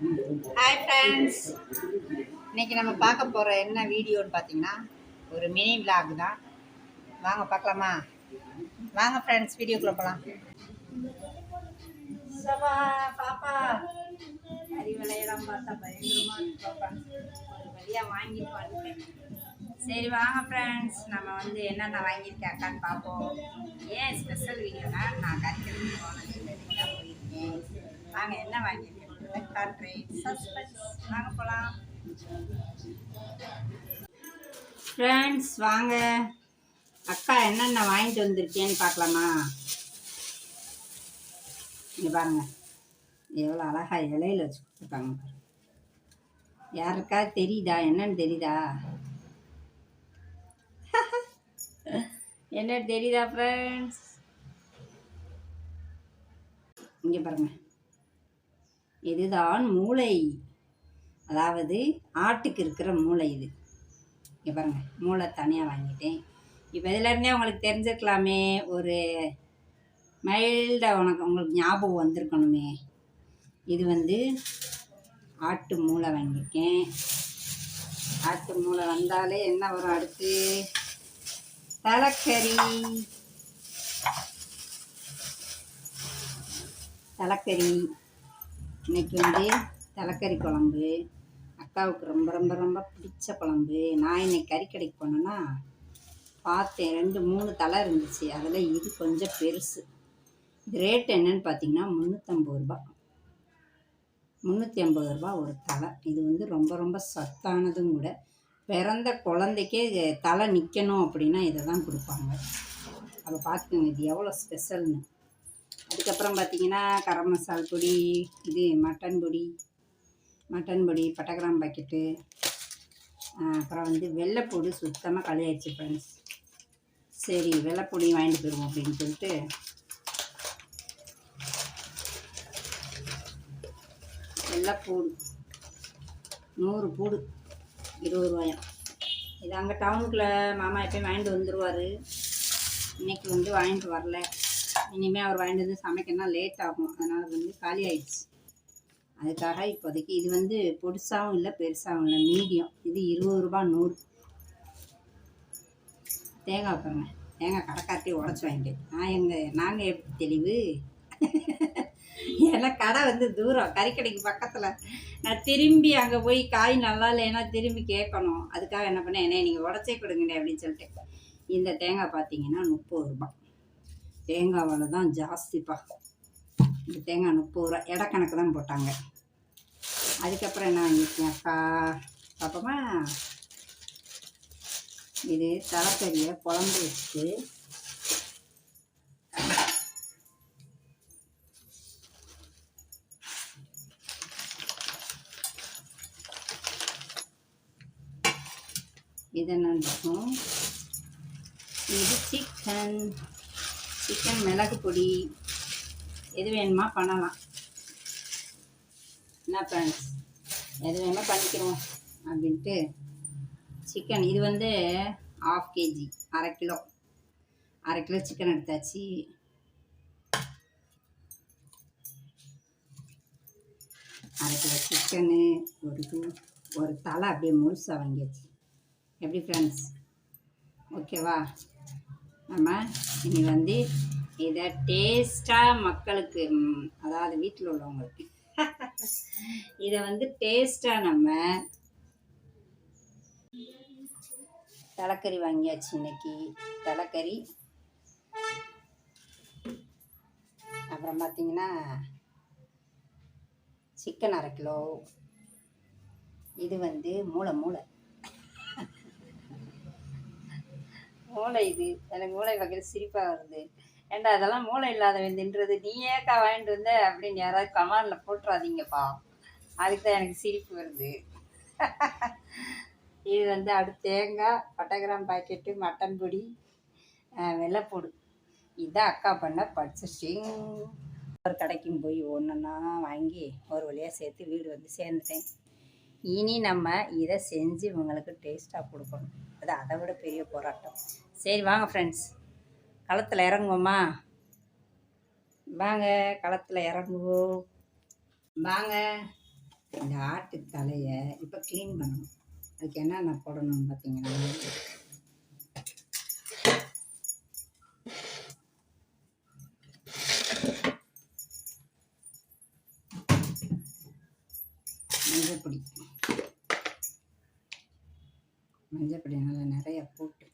Hi friends இன்றைக்கி நம்ம பார்க்க போகிற என்ன வீடியோன்னு பார்த்தீங்கன்னா ஒரு மினி vlog தான். வாங்க பார்க்கலாமா? வாங்க ஃப்ரெண்ட்ஸ் வீடியோக்குள்ளே போகலாம் சவா பாப்பா. அரி விளையெல்லாம் பார்த்தா பயங்கரமாக இருக்கு பாப்பா. ஒரு வழியாக வாங்கிட்டு வந்துட்டேன். சரி வாங்க ஃப்ரெண்ட்ஸ் நம்ம வந்து என்னென்ன வாங்கியிருக்கேன் அக்கான்னு பார்ப்போம். ஏன் ஸ்பெஷல் வீடியோனா நான் கறிக்கடைக்கு போனது இல்லை தான் போயிருக்கேன் வாங்க என்ன வாங்கியிருக்கேன் காட்டுறேன் சஸ்பென்ஸ் வாங்க போகலாம் ஃப்ரெண்ட்ஸ் வாங்க. அக்கா என்னென்ன வாங்கிட்டு வந்திருக்கேன்னு பார்க்கலாமா? இங்கே பாருங்க. எவ்வளோ அழகா இலையில வச்சு கொடுத்துருக்காங்க பாருங்க. யாருக்காவது தெரியுதா? என்னன்னு தெரியுதா? என்ன தெரியுதா ஃப்ரெண்ட்ஸ் இங்கே பாருங்க. இதுதான் மூளை? அதாவது ஆட்டுக்கு இருக்கிற மூளை இது. இங்கே பாருங்க மூளை தனியாக வாங்கிட்டேன். இப்போ இதிலேருந்தே உங்களுக்கு தெரிஞ்சிருக்கலாமே ஒரு மைல்டாக உனக்கு உங்களுக்கு ஞாபகம் வந்திருக்கணுமே. இது வந்து ஆட்டு மூளை வாங்கியிருக்கேன். ஆட்டு மூளை வந்தாலே என்ன வரும் அடுத்து? தலைக்கறி. தலைக்கறி. இன்றைக்கி வந்து தலைக்கறி குழம்பு அக்காவுக்கு ரொம்ப ரொம்ப ரொம்ப பிடிச்ச குழம்பு. நான் இன்னைக்கு கறிக்கடைக்கு போனேன்னா பார்த்தேன் ரெண்டு மூணு தலை இருந்துச்சு. அதில் இது கொஞ்சம் பெருசு. இது ரேட் என்னன்னு பார்த்தீங்கன்னா முந்நூற்றம்பது ரூபா. முந்நூற்றி ஐம்பது ரூபா ஒரு தலை. இது வந்து ரொம்ப ரொம்ப சத்தானதும் கூட. பிறந்த குழந்தைக்கே தலை நிற்கணும் அப்படின்னா இதை தான் கொடுப்பாங்க. அதை பார்த்துக்கோங்க இது எவ்வளோ ஸ்பெஷல்னு அதுக்கப்புறம் பார்த்தீங்கன்னா கரம் மசால் பொடி இது மட்டன் பொடி மட்டன் பொடி பட்டகிராம் பாக்கெட்டு அப்புறம் வந்து வெள்ளைப்பூடு சுத்தமாக களியாயிடுச்சு ஃப்ரெண்ட்ஸ் சரி வெள்ளைப்பொடி வாங்கிட்டு போயிடுவோம் அப்படின்னு சொல்லிட்டு. வெள்ளைப்பூடு நூறு பூடு இருபது ரூபாயாம் இது அங்கே டவுனுக்குள்ளே மாமா எப்பயும் வாங்கிட்டு வந்துடுவார் இன்னைக்கு வந்து வாங்கிட்டு வரல. இனிமேல் அவர் வாங்கிட்டு வந்து சமைக்கணும்னா லேட் ஆகும். அதனால் வந்து காலி ஆயிடுச்சு. அதுக்காக இப்போதைக்கு இது வந்து பொடிசாகவும் இல்லை பெருசாகவும் இல்லை மீடியம். இது இருபது ரூபா நூறு. தேங்காய் பாருங்க. தேங்காய் கடைக்காட்டி உடச்சி வாங்கிட்டேன். நான் எங்கள் நாங்கள் எப்படி தெளிவு? ஏன்னா கடை வந்து தூரம். கறிக்கடைக்கு பக்கத்தில். நான் திரும்பி அங்கே போய் காய் நல்லா இல்லைன்னா திரும்பி கேட்கணும். அதுக்காக என்ன பண்ணேன் என்ன நீங்கள் உடச்சே கொடுங்கண்ணே அப்படின்னு சொல்லிட்டு. இந்த தேங்காய் பார்த்தீங்கன்னா முப்பது ரூபாய். தேங்காய் விலை தான் ஜாஸ்திப்பா. இந்த தேங்காய் முப்பது ரூபா இடக்கணக்கு தான் போட்டாங்க. அதுக்கப்புறம் என்ன வாங்கியிருக்கேன் அக்கா? பாப்போமா. இது தலைக்கறியை குழம்பு வச்சுட்டு இது என்ன இருக்கும் இது சிக்கன் சிக்கன் மிளகு பொடி. எது வேணுமா பண்ணலாம். என்ன ஃப்ரெண்ட்ஸ் எது வேணுமோ பண்ணிக்கிறோம் அப்படின்ட்டு. சிக்கன் இது வந்து ஆஃப் கேஜி அரை கிலோ. அரை கிலோ சிக்கன் எடுத்தாச்சு. அரை கிலோ சிக்கனு ஒரு ஒரு தலை அப்படியே முழுசாக வாங்கியாச்சு. எப்படி ஃப்ரெண்ட்ஸ் ஓகேவா நம்ம இனி வந்து இதை டேஸ்ட்டாக மக்களுக்கு அதாவது வீட்டில் உள்ளவங்களுக்கு. இதை வந்து டேஸ்ட்டாக நம்ம தலைக்கறி வாங்கியாச்சு இன்னைக்கு. தலைக்கறி. அப்புறம் பார்த்தீங்கன்னா சிக்கன் அரை கிலோ. இது வந்து மூளை மூளை. மூளை இது. எனக்கு மூளை வகையில் சிரிப்பாக வருது. ஏண்டா அதெல்லாம் மூளை இல்லாதவன் தின்றது? நீ ஏக்கா வாங்கிட்டு வந்த அப்படின்னு யாராவது கமாண்டில் போட்டுறாதீங்கப்பா. அதுக்கு தான் எனக்கு சிரிப்பு வருது. இது வந்து அடுத்து தேங்காய் பட்டகிராம் பாக்கெட்டு மட்டன் பொடி வெள்ளைப்பூடு இதுதான் அக்கா பண்ண பர்ச்சேசிங் ஒரு கடைக்கும் போய் ஒன்றுன்னா வாங்கி ஒரு வழியாக சேர்த்து வீடு வந்து சேர்ந்துட்டேன். இனி நம்ம இதை செஞ்சு இவங்களுக்கு டேஸ்ட்டாக கொடுக்கணும். அது அதை விட பெரிய போராட்டம். சரி வாங்க ஃப்ரெண்ட்ஸ் களத்தில் இறங்குவோமா? வாங்க களத்தில் இறங்குவோம். வாங்க. இந்த ஆட்டு தலையை இப்போ க்ளீன் பண்ணணும். அதுக்கு என்னென்ன போடணும்னு பார்த்தீங்கன்னா மஞ்சப்பொடி மஞ்சப்பொடி நல்லா நிறைய போட்டு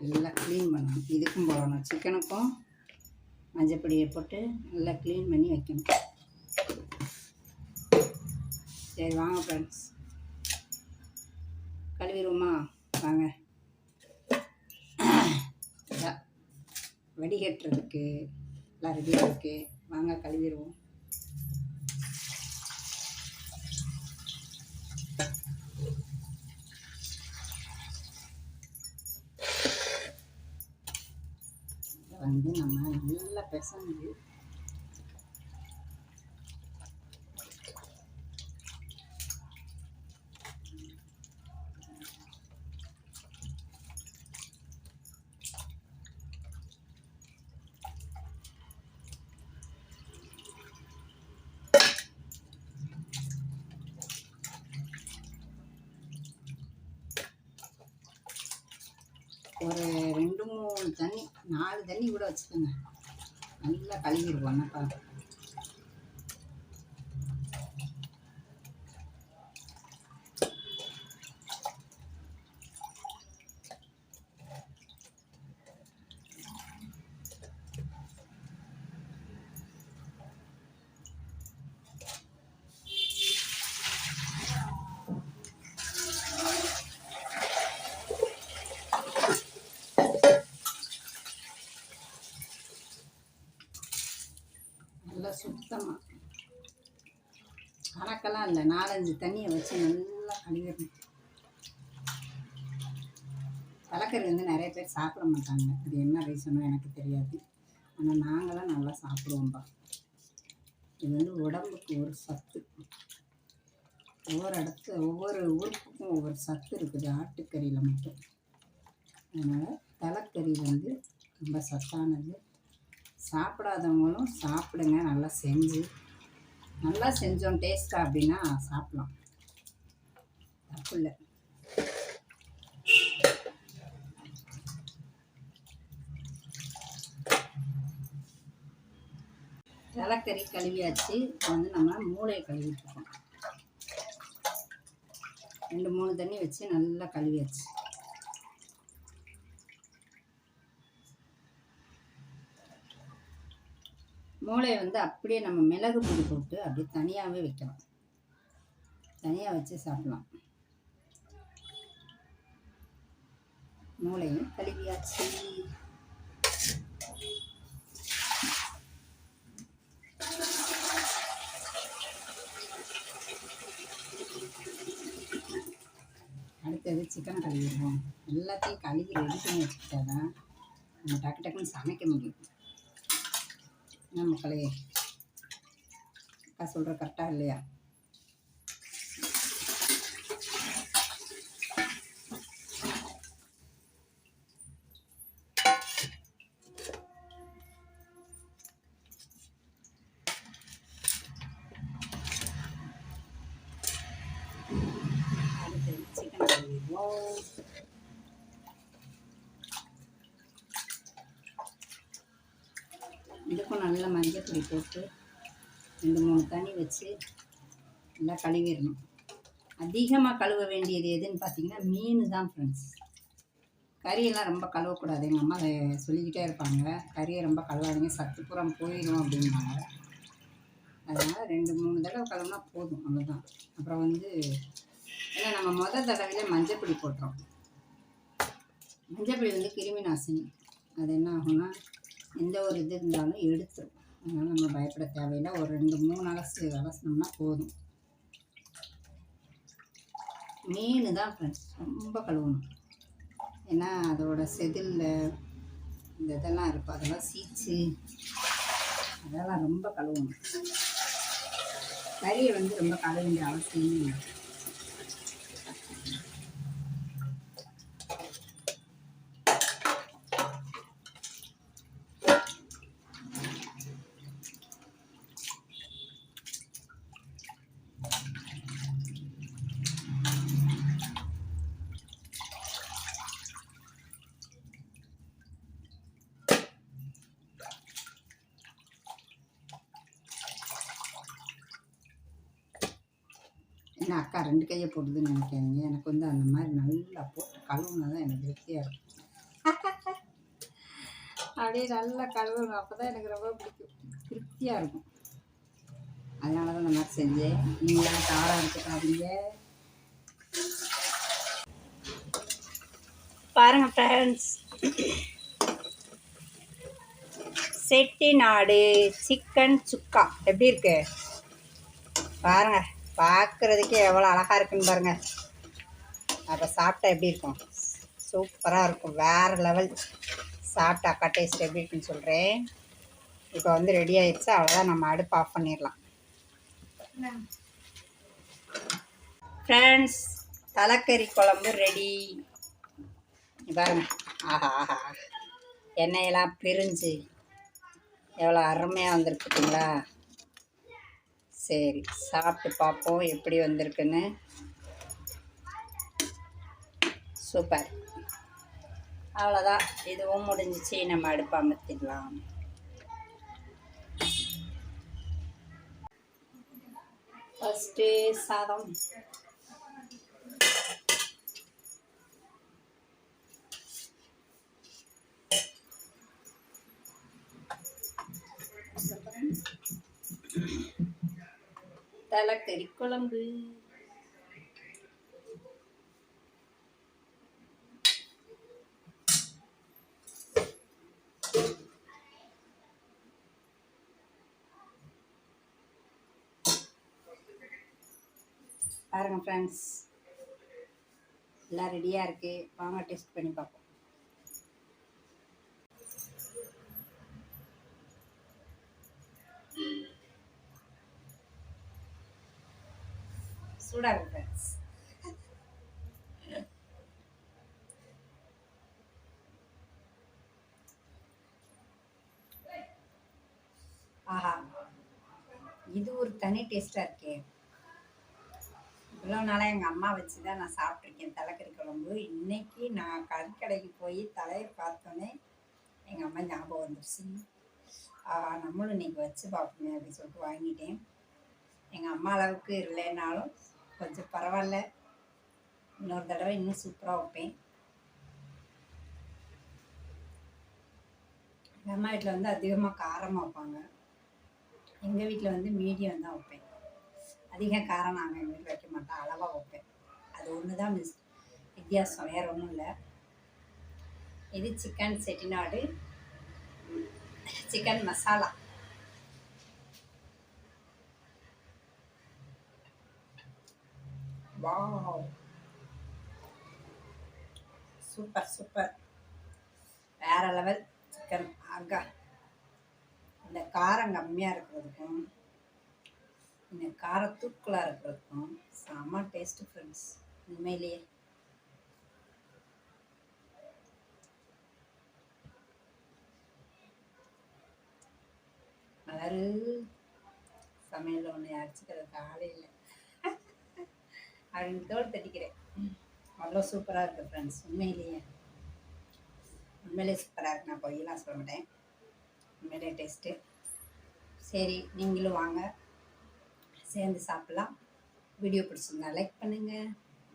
நல்லா க்ளீன் பண்ணணும். இதுக்கும் போடணும். சிக்கனுக்கும் மஞ்சப்பொடியை போட்டு நல்லா க்ளீன் பண்ணி வைக்கணும். சரி வாங்க ஃப்ரெண்ட்ஸ் கழுவிடுவோமா? வாங்க. வடிகட்டுறதுக்கு எல்லாம் ரெடியாக இருக்குது வாங்க கழுவிடுவோம். வந்து நம்ம நல்லா பிசைஞ்சு ஒரு ரெண்டு மூணு தண்ணி நாலு தண்ணி கூட வச்சுக்கோங்க. நல்லா கழுவிடுவோம் என்னப்பா சுத்தமாக கணக்கெல்லாம் இல்லை. நாலஞ்சு தண்ணியை வச்சு நல்லா கழுவிடணும். தலைக்கறி வந்து நிறைய பேர் சாப்பிட மாட்டாங்க. அது என்ன ரீசனோ எனக்கு தெரியாது. ஆனால் நாங்களாம் நல்லா சாப்பிடுவோம்பா. இது வந்து உடம்புக்கு ஒரு சத்து. ஒவ்வொரு இடத்து ஒவ்வொரு உறுப்புக்கும் ஒவ்வொரு சத்து இருக்குது. ஆட்டுக்கறியில் மட்டும். அதனால் தலைக்கறி வந்து ரொம்ப சத்தானது. சாப்பிடாதவங்களும் சாப்பிடுங்க நல்லா செஞ்சு. நல்லா செஞ்சோம் டேஸ்ட்டாக அப்படின்னா சாப்பிடலாம். தப்பு இல்லை தலைக்கறி கழுவியாச்சு. இப்போ வந்து நம்ம மூளையை கழுவிட்டு இருக்கோம். ரெண்டு மூணு தண்ணி வச்சு நல்லா கழுவியாச்சு. மூளையை வந்து அப்படியே நம்ம மிளகு பொடி போட்டு அப்படியே தனியாகவே வைக்கலாம். தனியாக வச்சு சாப்பிடலாம். மூளையும் கழுவியாச்சு. அடுத்தது சிக்கன் கழுவிடுவோம் எல்லாத்தையும் கழுவி ரெடி பண்ணி வச்சுக்கிட்டா தான் நம்ம டக்கு டக்குன்னு சமைக்க முடியும். மக்களே அக்கா சொல்கிற கரெக்டாக இல்லையா அடுத்தது சிக்கன் கழுவிடுவோம் இதுக்கும் நல்லா மஞ்சள் பொடி போட்டு ரெண்டு மூணு தண்ணி வச்சு நல்லா கழுவிடணும். அதிகமாக கழுவ வேண்டியது எதுன்னு பார்த்தீங்கன்னா மீன் தான் ஃப்ரெண்ட்ஸ் கறியெல்லாம் ரொம்ப கழுவக்கூடாது. எங்கள் அம்மா அதை சொல்லிக்கிட்டே இருப்பாங்க. கறியை ரொம்ப கழுவாதீங்க. சத்து புறம் போயிடும் அப்படிம்பாங்க. அதனால் ரெண்டு மூணு தடவை கழுவுனா போதும். அவ்வளோதான் அப்புறம் வந்து ஏன்னா நம்ம மொதல் தடவையிலே மஞ்சப்பொடி போட்டுறோம். மஞ்சப்பொடி வந்து கிருமி நாசினி அது என்ன ஆகும்னா எந்த ஒரு இது இருந்தாலும் எடுத்துரும் அதனால் நம்ம பயப்பட தேவையில்லை. ஒரு ரெண்டு மூணு அலசு அலசினோம்னா போதும். மீன் தான் ஃப்ரெண்ட்ஸ் ரொம்ப கழுவணும். ஏன்னா அதோட செதிலில் இந்த இதெல்லாம் இருக்கும். அதெல்லாம் சீச்சு. அதெல்லாம் ரொம்ப கழுவணும். கறியை வந்து ரொம்ப கழுவ வேண்டிய அவசியமே இல்லை. நான் அக்கா ரெண்டு கையை போடுதுன்னு நினைக்காதீங்க. எனக்கு வந்து அந்த மாதிரி நல்லா போட்டு கழுவுனா தான் எனக்கு திருப்தியாக இருக்கும். அப்படியே நல்லா கழுவணும். அப்போ தான் எனக்கு ரொம்ப பிடிக்கும். திருப்தியாக இருக்கும். அதனால தான் இந்த மாதிரி செஞ்சேன். நீங்களாம் தவறாக எடுத்துக்காதீங்க. பாருங்க ஃப்ரெண்ட்ஸ் செட்டிநாடு சிக்கன் சுக்கா. எப்படி இருக்கு? பாருங்கள் பார்க்குறதுக்கே எவ்வளோ அழகாக இருக்குன்னு பாருங்கள் அப்போ சாப்பிட்டா எப்படி இருக்கும்? சூப்பராக இருக்கும். வேறு லெவல் சாப்பிட்டா அக்கா டேஸ்ட் எப்படி இருக்குன்னு சொல்கிறேன் இப்போ வந்து ரெடி ஆயிடுச்சு. அவ்வளோதான் நம்ம அடுப்பு ஆஃப் பண்ணிடலாம். ஃப்ரெண்ட்ஸ் தலைக்கறி குழம்பு ரெடி பாருங்க. ஆஹா ஆஹா எண்ணெயெல்லாம் பிரிஞ்சு எவ்வளோ அருமையாக வந்துருக்குங்களா சரி சாப்பிட்டு பார்ப்போம் எப்படி வந்திருக்குன்னு. சூப்பர். அவ்வளோதான் இதுவும் முடிஞ்சிச்சு. நம்ம அடுப்பு அமர்த்திடலாம். ஃபஸ்ட்டு சாதம். தலைக்கறி குழம்பு பாருங்க ஃப்ரெண்ட்ஸ் எல்லாம் ரெடியாக இருக்குது வாங்க டெஸ்ட் பண்ணி பார்ப்போம் சூடாக ஃப்ரெண்ட்ஸ் ஆஹா. இது ஒரு தனி டேஸ்ட்டாக இருக்கே. இவ்வளோ நாளாக எங்கள் அம்மா வச்சு தான் நான் சாப்பிட்ருக்கேன் தலைக்கறி குழம்பு. இன்னைக்கு நான் கறிக்கடைக்கு போய் தலையை பார்த்தோன்னே எங்கள் அம்மா ஞாபகம் வந்துருச்சு. ஆஹா நம்மளும் இன்னைக்கு வச்சு பார்ப்போமே அப்படின்னு சொல்லிட்டு வாங்கிட்டேன். எங்கள் அம்மா அளவுக்கு இல்லைனாலும் கொஞ்சம் பரவாயில்ல. இன்னொரு தடவை இன்னும் சூப்பராக வைப்பேன். எங்கள் அம்மா வீட்டில் வந்து அதிகமாக காரமாக வைப்பாங்க. எங்கள் வீட்டில் வந்து மீடியம் தான் வைப்பேன். அதிக காரம் நாங்கள் எங்கள் வீட்டில் வைக்க மாட்டோம் அளவாக வைப்பேன். அது ஒன்று தான் மிஸ் வித்தியாசம் வேறு ஒன்றும் இல்லை. இது chicken Chettinad. Chicken masala wow super super வேற லெவல் சிக்கன் ஆகா இந்த காரம் கம்மியாக இருக்கிறதுக்கும் இந்த கார தூக்கலாக இருக்கிறதுக்கும் செம்ம டேஸ்ட்டு ஃப்ரெண்ட்ஸ் உண்மையிலேயே. அதாவது சமையலில் ஒன்று அடிச்சுக்கிறதுக்கு ஆளே இல்லை. அப்படின்னு தோடு தட்டிக்கிறேன் அவ்வளோ சூப்பராக இருக்குது ஃப்ரெண்ட்ஸ் உண்மையிலேயே. உண்மையிலேயே சூப்பராக இருக்கு. நான் பொய்யெல்லாம் சொல்ல மாட்டேன். உண்மையிலே டேஸ்ட்டு சரி நீங்களும் வாங்க. சேர்ந்து சாப்பிட்லாம். வீடியோ பிடிச்சிருந்தா லைக் பண்ணுங்கள்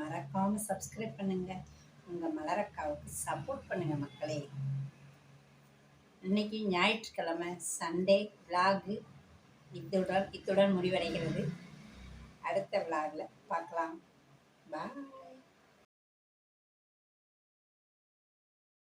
மறக்காமல் சப்ஸ்கிரைப் பண்ணுங்கள் உங்கள் மலரக்காவுக்கு சப்போர்ட் பண்ணுங்கள் மக்களே. இன்னைக்கு ஞாயிற்றுக்கிழமை சண்டே விலாகு இத்துடன் இத்துடன் முடிவடைகிறது. அடுத்த விலாகில் பார்க்கலாம். பாய்